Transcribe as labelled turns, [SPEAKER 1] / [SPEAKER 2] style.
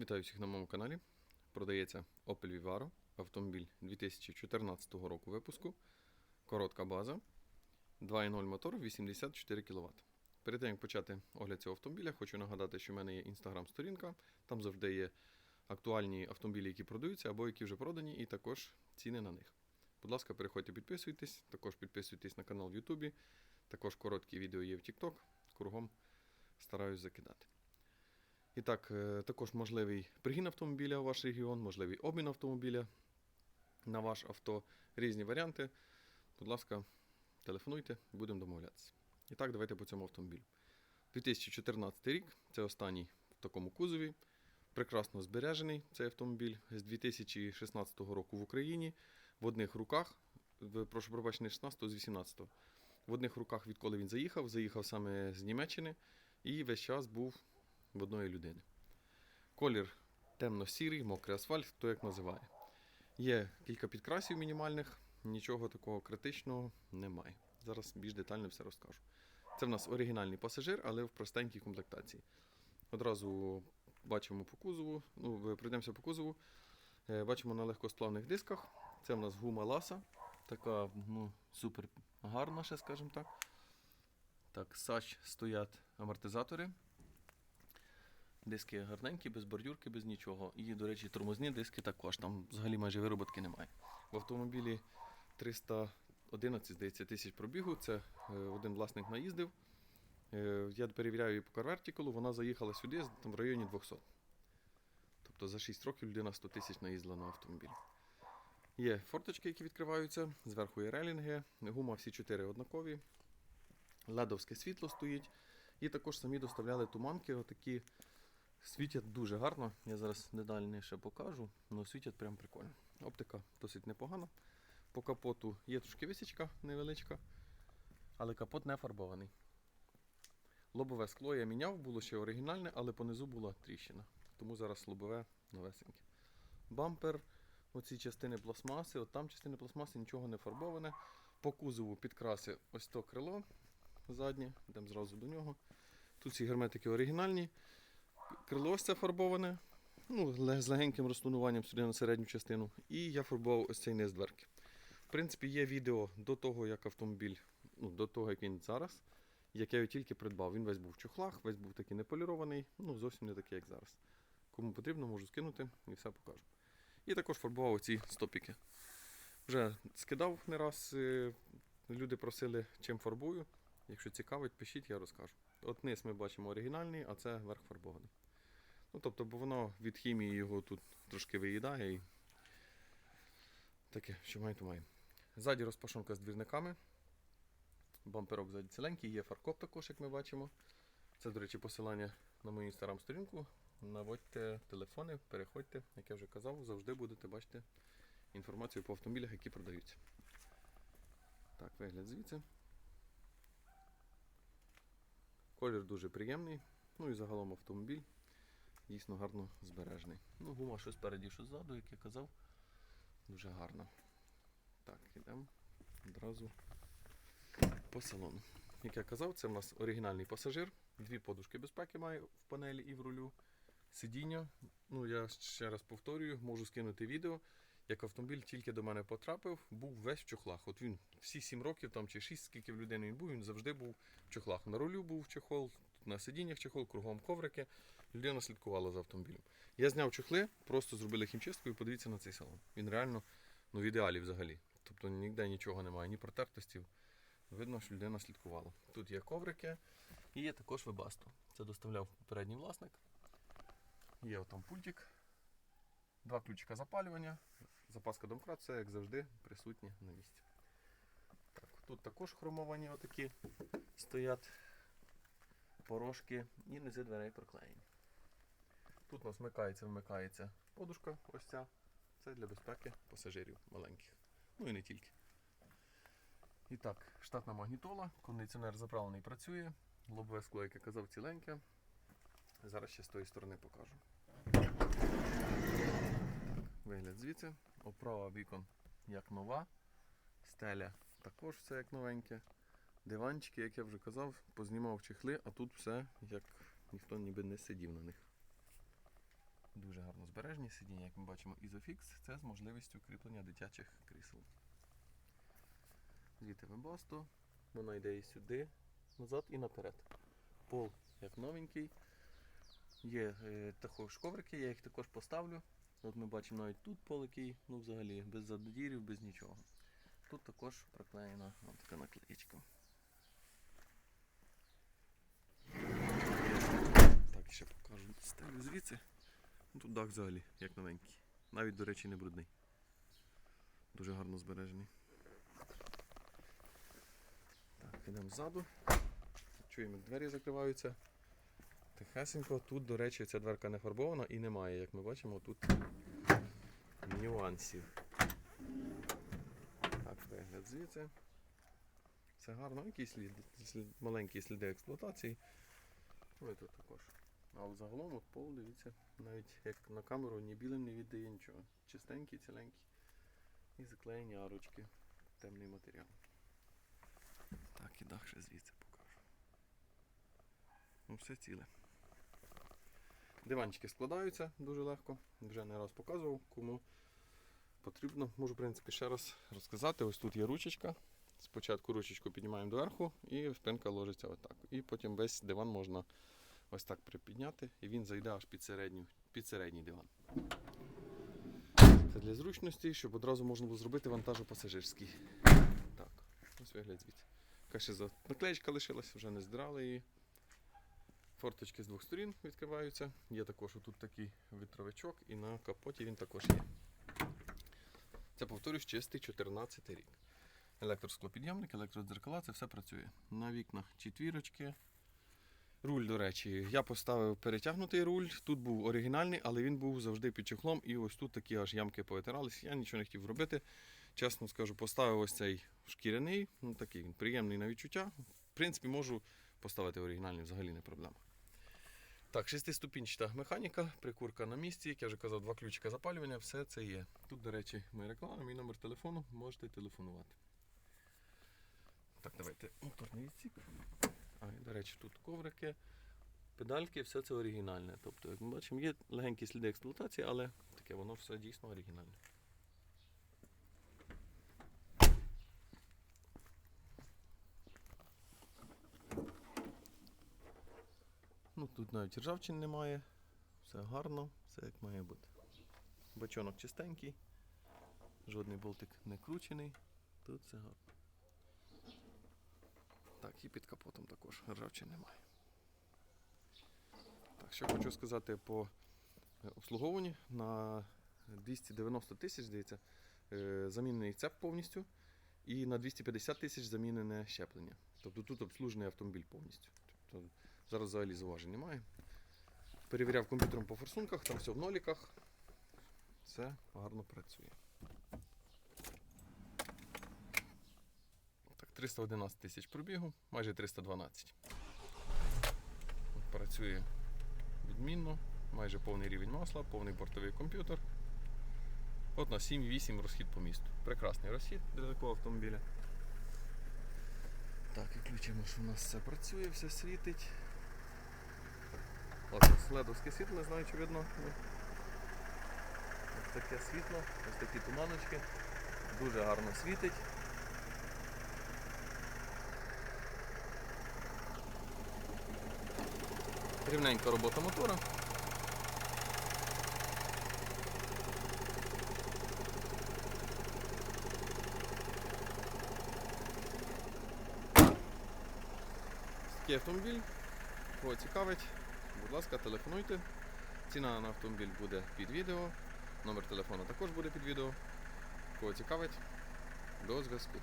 [SPEAKER 1] Вітаю всіх на моєму каналі. Продається Opel Vivaro, автомобіль 2014 року випуску. Коротка база. 2.0 мотор 84 кВт. Перед тим як почати огляд цього автомобіля, хочу нагадати, що в мене є інстаграм-сторінка. Там завжди є актуальні автомобілі, які продаються або які вже продані, і також ціни на них. Будь ласка, переходьте, підписуйтесь, також підписуйтесь на канал в Ютубі. Також короткі відео є в TikTok. Кругом стараюсь закидати. І так, е, також можливий пригін автомобіля у ваш регіон, можливий обмін автомобіля на ваш авто, різні варіанти. Будь ласка, телефонуйте, будемо домовлятися. І так, давайте по цьому автомобілю. 2014 рік, це останній в такому кузові. Прекрасно збережений цей автомобіль з 2016 року в Україні. В одних руках, прошу пробачення, не 16, з 18. В одних руках, відколи він заїхав, заїхав саме з Німеччини і весь час був в одної людини. Колір темно-сірий, мокрий асфальт, хто як називає. Є кілька підкрасів мінімальних, нічого такого критичного немає. Зараз більш детально все розкажу. Це в нас оригінальний пасажир, але в простенькій комплектації. Одразу бачимо по кузову, ну, пройдемося по кузову. Е, Бачимо на легкосплавних дисках. Це в нас гума ласа. Така ну, супер гарна, ще скажімо так. Так, сач стоять амортизатори. Диски гарненькі, без бордюрки, без нічого. І, до речі, тормозні диски також. Там взагалі майже вироботки немає. В автомобілі 311, здається, тисяч пробігу. Це е, один власник наїздив. Е, я перевіряю її по карвертікулу, вона заїхала сюди там, в районі 200. Тобто за 6 років людина 100 тисяч наїздила на автомобіль. Є форточки, які відкриваються, зверху є релінги, гума всі 4 однакові. Ледовське світло стоїть. І також самі доставляли туманки, отакі світять дуже гарно. Я зараз детальніше покажу, але світять прям прикольно. Оптика досить непогана. По капоту є трошки висічка невеличка, але капот не фарбований. Лобове скло я міняв, було ще оригінальне, але понизу була тріщина. Тому зараз лобове новесеньке. Бампер, оці частини пластмаси, от там частини пластмаси, нічого не фарбоване. По кузову підкраси ось то крило заднє, йдемо зразу до нього. Тут ці герметики оригінальні. Крило ось це фарбоване, ну, з легеньким розтонуванням сюди на середню частину. І я фарбував ось цей низ дверки. В принципі, є відео до того, як автомобіль, ну, до того, як він зараз, яке я його тільки придбав. Він весь був в чохлах, весь був такий неполірований, ну зовсім не такий, як зараз. Кому потрібно, можу скинути і все покажу. І також фарбував ці стопіки. Вже скидав не раз. е, Люди просили, чим фарбую. Якщо цікавить, пишіть, я розкажу. От низ ми бачимо оригінальний, а це верх фарбований. Ну, тобто, бо воно від хімії його тут трошки виїдає і таке, що має, то має. Ззаді розпашонка з двірниками. Бамперок ззаді ціленький, є фаркоп також, як ми бачимо. Це, до речі, посилання на мою інстаграм-сторінку. Наводьте телефони, переходьте, як я вже казав, завжди будете бачити інформацію по автомобілях, які продаються. Так, вигляд звідси. Колір дуже приємний. Ну і загалом автомобіль дійсно гарно збережений. Ну, гума що спереді, що ззаду, як я казав, дуже гарна. Так, йдемо одразу по салону. Як я казав, це в нас оригінальний пасажир. Дві подушки безпеки має в панелі і в рулю. Сидіння. Ну, я ще раз повторюю, можу скинути відео. Як автомобіль тільки до мене потрапив, був весь в чохлах. От він всі 7 років там чи 6, скільки в людини він був, він завжди був в чохлах. На рулю був чохол, на сидіннях чохол, кругом коврики. Людина слідкувала за автомобілем. Я зняв чохли, просто зробили хімчистку і подивіться на цей салон. Він реально ну, в ідеалі взагалі. Тобто ніде нічого немає, ні протертостів. Видно, що людина слідкувала. Тут є коврики і є також вебасто. Це доставляв попередній власник. Є отам пультик. Два ключика запалювання, запаска домкрат, все як завжди присутнє на місці. Так, тут також хромовані отакі стоять порожки і низи дверей проклеєні. Тут у нас вмикається, вмикається подушка, ось ця. Це для безпеки пасажирів маленьких. Ну і не тільки. І так, штатна магнітола, кондиціонер заправлений працює, лобове скло, як я казав, ціленьке. Зараз ще з тої сторони покажу. Вигляд звідси. Оправа вікон як нова. Стеля також все як новеньке. Диванчики, як я вже казав, познімав чехли, а тут все як ніхто ніби не сидів на них. Дуже гарно збережні сидіння, як ми бачимо, Isofix, це з можливістю кріплення дитячих крісел. Звідти вебасто, вона йде і сюди, назад і наперед. Пол як новенький. Є е, також коврики, я їх також поставлю. От ми бачимо навіть тут пол, який, ну взагалі, без задодірів, без нічого. Тут також приклеєна от така наклеєчка. Так, ще покажу. Ставлю звідси. Ну, Тут дах взагалі, як новенький. Навіть, до речі, не брудний. Дуже гарно збережений. Так, ідемо ззаду. Чуємо, як двері закриваються. Тихесенько. Тут, до речі, ця дверка не фарбована і немає, як ми бачимо, тут нюансів. Так, вигляд звідси. Все гарно, якісь слід, слід, маленькі сліди експлуатації. Ну і тут також. Але загалом от пол, дивіться, навіть як на камеру ні білим не віддає нічого. Чистенький, ціленький. І заклеєні арочки. Темний матеріал. Так, і дах ще звідси покажу. Ну, все ціле. Диванчики складаються дуже легко. Вже не раз показував, кому потрібно. Можу, в принципі, ще раз розказати. Ось тут є ручечка. Спочатку ручечку піднімаємо доверху і спинка ложиться отак. І потім весь диван можна ось так припідняти, і він зайде аж під, середню, під середній диван. Це для зручності, щоб одразу можна було зробити вантажопасажирський. Так, ось вигляд звідси. За наклеєчка лишилась, вже не здрали її. Форточки з двох сторін відкриваються. Є також тут такий вітровичок, і на капоті він також є. Це, повторюсь, чистий 14 рік. Електросклопідйомник, електродзеркала, це все працює. На вікнах четвірочки. Руль, до речі, я поставив перетягнутий руль. Тут був оригінальний, але він був завжди під чехлом. І ось тут такі аж ямки повитирались. Я нічого не хотів робити. Чесно скажу, поставив ось цей шкіряний, ну такий він приємний на відчуття. В принципі, можу поставити оригінальний, взагалі не проблема. Так, шестиступінчата механіка, прикурка на місці, як я вже казав, два ключика запалювання, все це є. Тут, до речі, моя реклама, мій номер телефону, можете телефонувати. Так, давайте моторний відсік. А, до речі, тут коврики, педальки, все це оригінальне. Тобто, як ми бачимо, є легенькі сліди експлуатації, але таке воно все дійсно оригінальне. Тут навіть ржавчин немає, все гарно, все як має бути. Бачонок чистенький, жодний болтик не кручений, тут все гарно. Так, і під капотом також ржавчин немає. Так, що хочу сказати по е, обслуговуванні. На 290 тисяч, здається, е, замінений цеп повністю. І на 250 тисяч замінене щеплення. Тобто тут обслужений автомобіль повністю. Тобто зараз взагалі зауважень немає. Перевіряв комп'ютером по форсунках, там все в ноліках. Все гарно працює. Так, 311 тисяч пробігу, майже 312. Працює відмінно, майже повний рівень масла, повний бортовий комп'ютер. От на 7,8 розхід по місту. Прекрасний розхід для такого автомобіля. Так, і включимо, що у нас все працює, все світить. Ось ледовське світло, не знаю, чи видно. Ось таке світло, ось такі туманочки. Дуже гарно світить. Рівненька робота мотора. Такий автомобіль. Кого цікавить, будь ласка, телефонуйте. Ціна на автомобіль буде під відео. Номер телефону також буде під відео. Кого цікавить, до зв'язку.